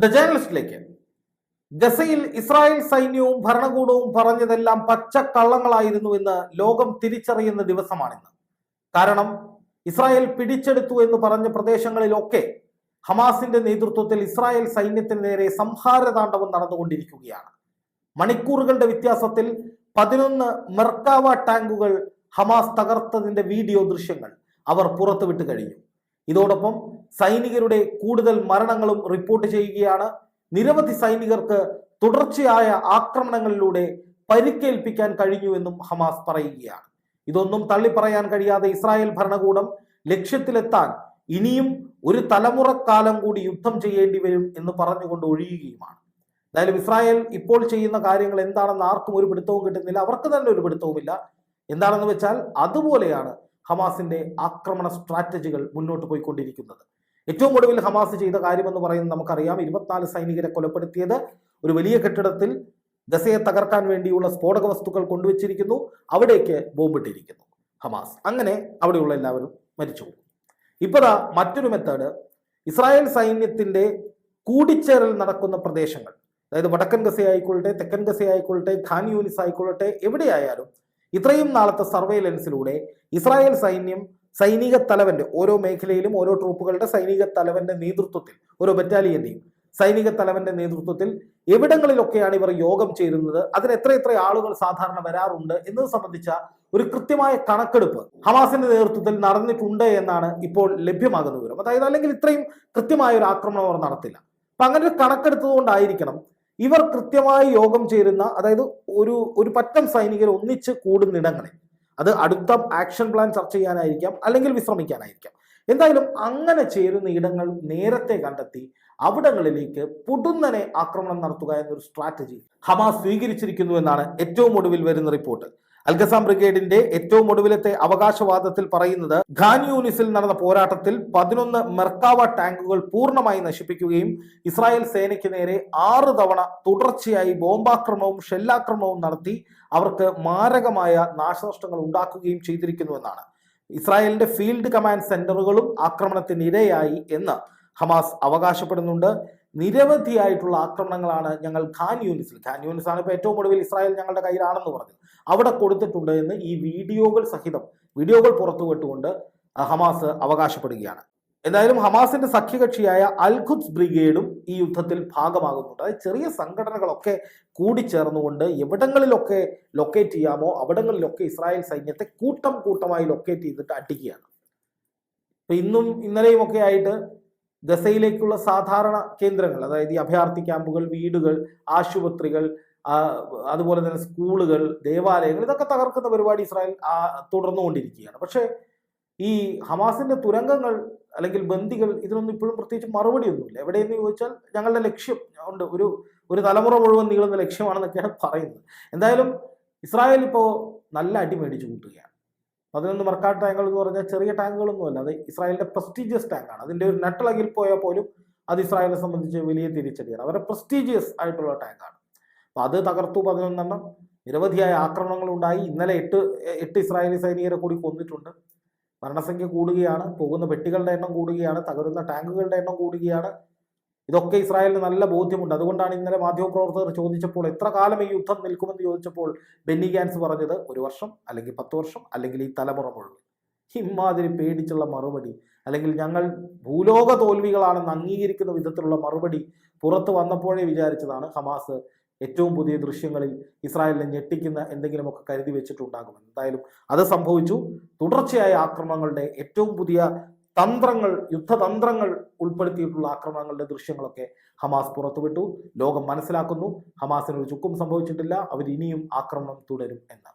The ജേർണലിസ്റ്റിലേക്ക് ഗസയിൽ Israel സൈന്യവും ഭരണകൂടവും പറഞ്ഞതെല്ലാം പച്ചക്കള്ളങ്ങളായിരുന്നു എന്ന് ലോകം തിരിച്ചറിയുന്ന ദിവസമാണിന്ന്. കാരണം ഇസ്രായേൽ പിടിച്ചെടുത്തു എന്ന് പറഞ്ഞ പ്രദേശങ്ങളിലൊക്കെ ഹമാസിന്റെ നേതൃത്വത്തിൽ ഇസ്രായേൽ സൈന്യത്തിന് നേരെ സംഹാരതാണ്ഡവം നടന്നുകൊണ്ടിരിക്കുകയാണ്. മണിക്കൂറുകളുടെ വ്യത്യാസത്തിൽ പതിനൊന്ന് മെർക്കാവ ടാങ്കുകൾ ഹമാസ് തകർത്തതിന്റെ വീഡിയോ ദൃശ്യങ്ങൾ അവർ പുറത്തുവിട്ട് കഴിഞ്ഞു. ഇതോടൊപ്പം സൈനികരുടെ കൂടുതൽ മരണങ്ങളും റിപ്പോർട്ട് ചെയ്യുകയാണ്. നിരവധി സൈനികർക്ക് തുടർച്ചയായ ആക്രമണങ്ങളിലൂടെ പരിക്കേൽപ്പിക്കാൻ കഴിഞ്ഞുവെന്നും ഹമാസ് പറയുകയാണ്. ഇതൊന്നും തള്ളിപ്പറയാൻ കഴിയാതെ ഇസ്രായേൽ ഭരണകൂടം ലക്ഷ്യത്തിലെത്താൻ ഇനിയും ഒരു തലമുറക്കാലം കൂടി യുദ്ധം ചെയ്യേണ്ടി വരും എന്ന് പറഞ്ഞുകൊണ്ട് ഒഴിയുകയുമാണ്. എന്തായാലും ഇസ്രായേൽ ഇപ്പോൾ ചെയ്യുന്ന കാര്യങ്ങൾ എന്താണെന്ന് ആർക്കും ഒരു പിടുത്തവും കിട്ടുന്നില്ല. അവർക്ക് തന്നെ ഒരു പിടുത്തവുമില്ല. എന്താണെന്ന് വെച്ചാൽ അതുപോലെയാണ് ഹമാസിന്റെ ആക്രമണ സ്ട്രാറ്റജികൾ മുന്നോട്ട് പോയിക്കൊണ്ടിരിക്കുന്നത്. ഏറ്റവും ഒടുവിൽ ഹമാസ് ചെയ്ത കാര്യമെന്ന് പറയുന്നത് നമുക്കറിയാം. ഇരുപത്തിനാല് സൈനികരെ കൊലപ്പെടുത്തിയത് ഒരു വലിയ കെട്ടിടത്തിൽ ഗസയെ തകർക്കാൻ വേണ്ടിയുള്ള സ്ഫോടക വസ്തുക്കൾ കൊണ്ടുവച്ചിരിക്കുന്നു. അവിടേക്ക് ബോംബിട്ടിരിക്കുന്നു ഹമാസ്. അങ്ങനെ അവിടെയുള്ള എല്ലാവരും മരിച്ചു പോകും ഇപ്പതാ മറ്റൊരു മെത്തേഡ്. ഇസ്രായേൽ സൈന്യത്തിന്റെ കൂടിച്ചേരൽ നടക്കുന്ന പ്രദേശങ്ങൾ. അതായത് വടക്കൻ ഗസയായിക്കൊള്ളട്ടെ തെക്കൻ ഗസയായിക്കൊള്ളട്ടെ ഖാൻ യൂനിസ് ആയിക്കൊള്ളട്ടെ എവിടെയായാലും ഇത്രയും നാളത്തെ സർവൈലൻസിലൂടെ ഇസ്രായേൽ സൈന്യം സൈനിക തലവന്റെ ഓരോ മേഖലയിലും ഓരോ ട്രൂപ്പുകളുടെ സൈനിക തലവന്റെ നേതൃത്വത്തിൽ ഓരോ ബറ്റാലിയന്റെയും സൈനിക തലവന്റെ നേതൃത്വത്തിൽ എവിടങ്ങളിലൊക്കെയാണ് ഇവർ യോഗം ചേരുന്നത്? അതിന് എത്ര എത്ര ആളുകൾ സാധാരണ വരാറുണ്ട്? എന്നത് സംബന്ധിച്ച ഒരു കൃത്യമായ കണക്കെടുപ്പ് ഹമാസിന്റെ നേതൃത്വത്തിൽ നടന്നിട്ടുണ്ട് എന്നാണ് ഇപ്പോൾ ലഭ്യമാകുന്ന വിവരം. അതായത് അല്ലെങ്കിൽ ഇത്രയും കൃത്യമായ ഒരു ആക്രമണം അവർ നടത്തില്ല. അപ്പൊ അങ്ങനെ ഒരു കണക്കെടുത്തതുകൊണ്ടായിരിക്കണം ഇവർ കൃത്യമായി യോഗം ചേരുന്ന അതായത് ഒരു ഒരു പറ്റം സൈനികർ ഒന്നിച്ച് കൂടുന്നിടങ്ങളിൽ അത് അടുത്ത ആക്ഷൻ പ്ലാൻ ചർച്ച ചെയ്യാനായിരിക്കാം അല്ലെങ്കിൽ വിശ്രമിക്കാനായിരിക്കാം. എന്തായാലും അങ്ങനെ ചേരുന്ന ഇടങ്ങൾ നേരത്തെ കണ്ടെത്തി അവിടങ്ങളിലേക്ക് പുടുന്നനെ ആക്രമണം നടത്തുക എന്നൊരു സ്ട്രാറ്റജി ഹമാസ് സ്വീകരിച്ചിരിക്കുന്നു എന്നാണ് ഏറ്റവും ഒടുവിൽ വരുന്ന റിപ്പോർട്ട് അൽഗസാം ബ്രിഗേഡിന്റെ ഏറ്റവും ഒടുവിലത്തെ അവകാശവാദത്തിൽ പറയുന്നത് ഖാൻ യൂനിസിൽ നടന്ന പോരാട്ടത്തിൽ പതിനൊന്ന് മെർക്കാവ ടാങ്കുകൾ പൂർണമായി നശിപ്പിക്കുകയും ഇസ്രായേൽ സേനയ്ക്ക് നേരെ ആറ് തവണ തുടർച്ചയായി ബോംബാക്രമണവും ഷെല്ലാക്രമണവും നടത്തി അവർക്ക് മാരകമായ നാശനഷ്ടങ്ങൾ ഉണ്ടാക്കുകയും ചെയ്തിരിക്കുന്നുവെന്നാണ് ഇസ്രായേലിന്റെ ഫീൽഡ് കമാൻഡ് സെന്ററുകളും ആക്രമണത്തിന് ഇരയായി എന്ന് ഹമാസ് അവകാശപ്പെടുന്നുണ്ട്. നിരവധിയായിട്ടുള്ള ആക്രമണങ്ങളാണ് ഞങ്ങൾ ഖാൻ യൂണിസിൽ ഖാൻ യൂണിസ് ആണ് ഇപ്പോൾ ഏറ്റവും ഒടുവിൽ ഇസ്രായേൽ ഞങ്ങളുടെ കയ്യിലാണെന്ന് പറഞ്ഞു അവിടെ കൊടുത്തിട്ടുണ്ട് എന്ന് ഈ വീഡിയോകൾ സഹിതം വീഡിയോകൾ പുറത്തുവിട്ടുകൊണ്ട് ഹമാസ് അവകാശപ്പെടുകയാണ്. എന്തായാലും ഹമാസിന്റെ സഖ്യകക്ഷിയായ അൽഖുദ് ബ്രിഗേഡും ഈ യുദ്ധത്തിൽ ഭാഗമാകുന്നുണ്ട്. അതായത് ചെറിയ സംഘടനകളൊക്കെ കൂടിച്ചേർന്നുകൊണ്ട് എവിടങ്ങളിലൊക്കെ ലൊക്കേറ്റ് ചെയ്യാമോ അവിടങ്ങളിലൊക്കെ ഇസ്രായേൽ സൈന്യത്തെ കൂട്ടം കൂട്ടമായി ലൊക്കേറ്റ് ചെയ്തിട്ട് അടിക്കുകയാണ്. ഇപ്പൊ ഇന്നും ഇന്നലെയും ഒക്കെ ആയിട്ട് ഗസയിലേക്കുള്ള സാധാരണ കേന്ദ്രങ്ങൾ അതായത് ഈ അഭയാർത്ഥി ക്യാമ്പുകൾ വീടുകൾ ആശുപത്രികൾ അതുപോലെ തന്നെ സ്കൂളുകൾ ദേവാലയങ്ങൾ ഇതൊക്കെ തകർക്കുന്ന പരിപാടി ഇസ്രായേൽ തുടർന്നുകൊണ്ടിരിക്കുകയാണ്. പക്ഷേ ഈ ഹമാസിന്റെ തുരങ്കങ്ങൾ അല്ലെങ്കിൽ ബന്ദികൾ ഇതിനൊന്നും ഇപ്പോഴും പ്രത്യേകിച്ച് മറുപടിയൊന്നുമില്ല. എവിടെയെന്ന് ചോദിച്ചാൽ ഞങ്ങളുടെ ലക്ഷ്യം ഉണ്ട്. ഒരു ഒരു തലമുറ മുഴുവൻ നീളുന്ന ലക്ഷ്യമാണെന്നൊക്കെയാണ് പറയുന്നത്. എന്തായാലും ഇസ്രായേൽ ഇപ്പോൾ നല്ല അടി മേടിച്ചു കൂട്ടുകയാണ്. പതിനൊന്ന് മർക്കാട് ടാങ്കുകൾ എന്ന് പറഞ്ഞാൽ ചെറിയ ടാങ്കുകളൊന്നുമല്ല. അത് ഇസ്രായേലിന്റെ പ്രസ്റ്റീജിയസ് ടാങ്കാണ്. അതിന്റെ ഒരു നട്ടിളകിൽ പോയാൽ പോലും അത് ഇസ്രായേലിനെ സംബന്ധിച്ച് വലിയ തിരിച്ചടിയാണ്. അവരുടെ പ്രസ്റ്റീജിയസ് ആയിട്ടുള്ള ടാങ്കാണ്. അപ്പൊ അത് തകർത്തു പതിനൊന്നെണ്ണം. നിരവധിയായ ആക്രമണങ്ങൾ ഉണ്ടായി ഇന്നലെ എട്ട് എട്ട് ഇസ്രായേലി സൈനികരെ കൂടി കൊന്നിട്ടുണ്ട്. മരണസംഖ്യ കൂടുകയാണ്. പോകുന്ന പെട്ടികളുടെ എണ്ണം കൂടുകയാണ്. തകരുന്ന ടാങ്കുകളുടെ എണ്ണം കൂടുകയാണ്. ഇതൊക്കെ ഇസ്രായേലിന് നല്ല ബോധ്യമുണ്ട്. അതുകൊണ്ടാണ് ഇന്നലെ മാധ്യമപ്രവർത്തകർ ചോദിച്ചപ്പോൾ എത്ര കാലം ഈ യുദ്ധം നിൽക്കുമെന്ന് ചോദിച്ചപ്പോൾ ബെന്നി ഗാൻസ് പറഞ്ഞത് ഒരു വർഷം അല്ലെങ്കിൽ പത്ത് വർഷം അല്ലെങ്കിൽ ഈ തലമുറ മുഴുവൻ. ഇമാതിരി പേടിച്ചുള്ള മറുപടി അല്ലെങ്കിൽ ഞങ്ങൾ ഭൂലോക തോൽവികളാണെന്ന് അംഗീകരിക്കുന്ന വിധത്തിലുള്ള മറുപടി പുറത്തു വന്നപ്പോഴേ വിചാരിച്ചതാണ് ഹമാസ് ഏറ്റവും പുതിയ ദൃശ്യങ്ങളിൽ ഇസ്രായേലിനെ ഞെട്ടിക്കുന്ന എന്തെങ്കിലുമൊക്കെ കരുതി വെച്ചിട്ടുണ്ടാകും. എന്തായാലും അത് സംഭവിച്ചു. തുടർച്ചയായ ആക്രമണങ്ങളുടെ ഏറ്റവും പുതിയ തന്ത്രങ്ങൾ യുദ്ധതന്ത്രങ്ങൾ ഉൾപ്പെടുത്തിയിട്ടുള്ള ആക്രമണങ്ങളുടെ ദൃശ്യങ്ങളൊക്കെ ഹമാസ് പുറത്തുവിട്ടു. ലോകം മനസ്സിലാക്കുന്നു. ഹമാസിന് ഒരു ചുക്കും സംഭവിച്ചിട്ടില്ല. അവരിനിയും ആക്രമണം തുടരും എന്ന്.